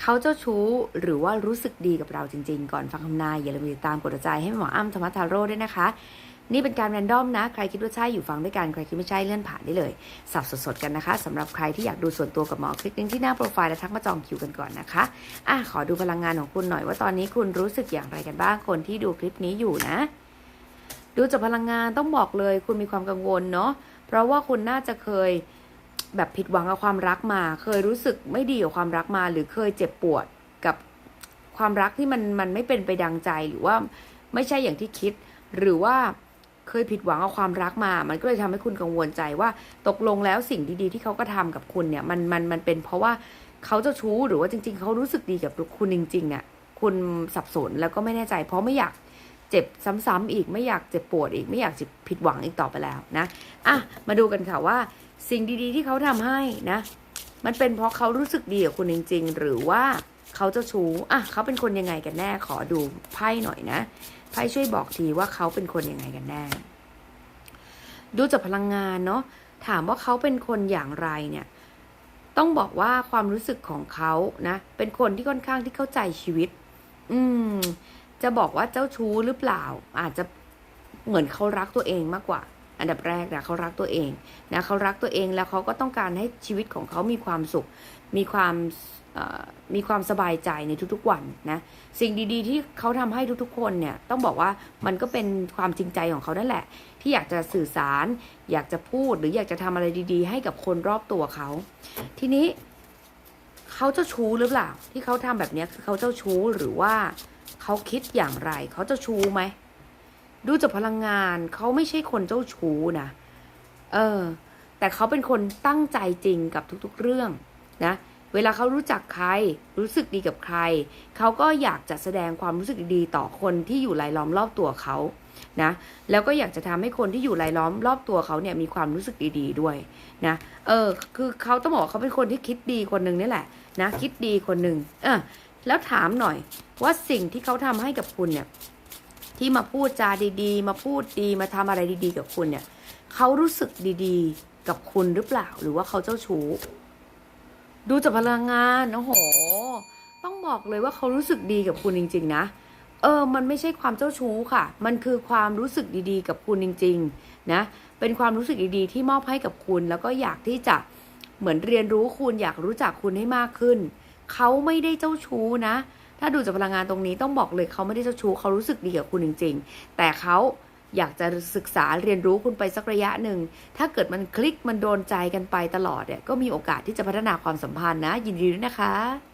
เขาเจ้าชู้หรือว่ารู้สึกดีกับเราจริง ๆ ก่อนฟังคำนายอย่าลืมติดตามกดหัวใจให้หมออ้ำธรรมทาโร่ด้วยนะคะ นี่เป็นการแรนดอมนะ ใครคิดว่าใช่อยู่ฟังด้วยกัน ใครคิดไม่ใช่เลื่อนผ่านได้เลย สับสดๆกันนะคะสำหรับใครที่อยากดูส่วนตัวกับหมอคลิกลิงก์ที่หน้าโปรไฟล์และทักมาจองคิวกันก่อนนะคะอะขอดูพลังงานของคุณหน่อยว่าตอนนี้คุณรู้สึกอย่างไรกันบ้างคนที่ดูคลิปนี้อยู่นะ ดูจากพลังงานต้องบอกเลย คุณมีความกังวลเนาะเพราะว่าคุณน่าจะเคย แบบผิดหวังกับความรักมา เคยรู้สึกไม่ดีกับความรักมา หรือเคยเจ็บปวดกับความรักที่มันมันไม่เป็นไปดังใจหรือว่าไม่ใช่อย่างที่คิด หรือว่าเคยผิดหวังกับความรักมา มันก็เลยทำให้คุณกังวลใจว่าตกลงแล้วสิ่งดีๆ ที่เขาก็ทำกับคุณเนี่ยมันมันมันเป็นเพราะว่าเขาจ้าชู้หรือว่าจริง ๆ เขารู้สึกดีกับคุณจริงๆเนี่ยคุณสับสนแล้วก็ไม่แน่ใจ เพราะไม่อยากเจ็บซ้ำๆอีกไม่อยากเจ็บปวดอีกไม่อยากผิดหวังอีกต่อไปแล้วนะอะมาดูกันค่ะว่า สิ่งดีๆ ที่เขาทำให้นะ มันเป็นเพราะเขารู้สึกดีกับคุณจริง ๆ หรือว่าเขาเจ้าชู้อะเขาเป็นคนยังไงกันแน่ ขอดูไพ่หน่อยนะไพ่ช่วยบอกทีว่าเขาเป็นคนยังไงกันแน่ ดูจากพลังงานเนาะถามว่าเขาเป็นคนอย่างไรเนี่ย ต้องบอกว่าความรู้สึกของเขานะ เป็นคนที่ค่อนข้างที่เข้าใจชีวิต อืม จะบอกว่าเจ้าชู้หรือเปล่า อาจจะเหมือนเขารักตัวเองมากกว่า อันดับแรกนะเขารักตัวเองนะเขารักตัวเองแล้วเขาก็ต้องการให้ชีวิตของเขามีความสุข มีความมีความสบายใจในทุกๆวันนะสิ่งดีๆ ที่เขาทำให้ทุกๆคนเนี่ยต้องบอกว่ามันก็เป็นความจริงใจของเขานั่นแหละ ที่อยากจะสื่อสาร อยากจะพูดหรืออยากจะทำอะไรดีๆ ให้กับคนรอบตัวเขา ทีนี้เขาเจ้าชู้หรือเปล่า ที่เขาทำแบบนี้คือเขาเจ้าชู้หรือว่าเขาคิดอย่างไร เขาเจ้าชู้ไหม ดูจากพลังงานเขาไม่ใช่คนเจ้าชู้นะ เออ แต่เขาเป็นคนตั้งใจจริงกับทุกๆเรื่องนะ เวลาเขารู้จักใคร รู้สึกดีกับใคร เขาก็อยากจะแสดงความรู้สึกดีต่อคนที่อยู่รายล้อมรอบตัวเขานะ แล้วก็อยากจะทำให้คนที่อยู่รายล้อมรอบตัวเขาเนี่ยมีความรู้สึกดีๆด้วยนะ เออ คือเขาต้องบอกเขาเป็นคนที่คิดดีคนหนึ่งนี่แหละนะ คิดดีคนหนึ่งเออแล้วถามหน่อยว่าสิ่งที่เขาทำให้กับคุณเนี่ย ที่มาพูดจาดีๆ มาพูดดีมาทำอะไรดี ๆ กับคุณเนี่ยเขารู้สึกดีๆ กับคุณหรือเปล่า หรือว่าเขาเจ้าชู้ดูจากพลังงานโอ้โห ต้องบอกเลยว่าเขารู้สึกดีกับคุณจริง ๆ นะเออ มันไม่ใช่ความเจ้าชู้ค่ะ มันคือความรู้สึกดีๆ กับคุณจริง ๆ นะ เป็นความรู้สึกดีๆ ที่มอบให้กับคุณ แล้วก็อยากที่จะเหมือนเรียนรู้คุณ อยากรู้จักคุณให้มากขึ้น เขาไม่ได้เจ้าชู้นะ ถ้าดูจากพลังงานตรงนี้ต้องบอกเลยเขาไม่ได้เจ้าชู้เขารู้สึกดีกับคุณจริง ๆ แต่เขาอยากจะศึกษาเรียนรู้คุณไปสักระยะหนึ่ง ถ้าเกิดมันคลิกมันโดนใจกันไปตลอดเนี่ยก็มีโอกาสที่จะพัฒนาความสัมพันธ์นะ ยินดีด้วยนะคะ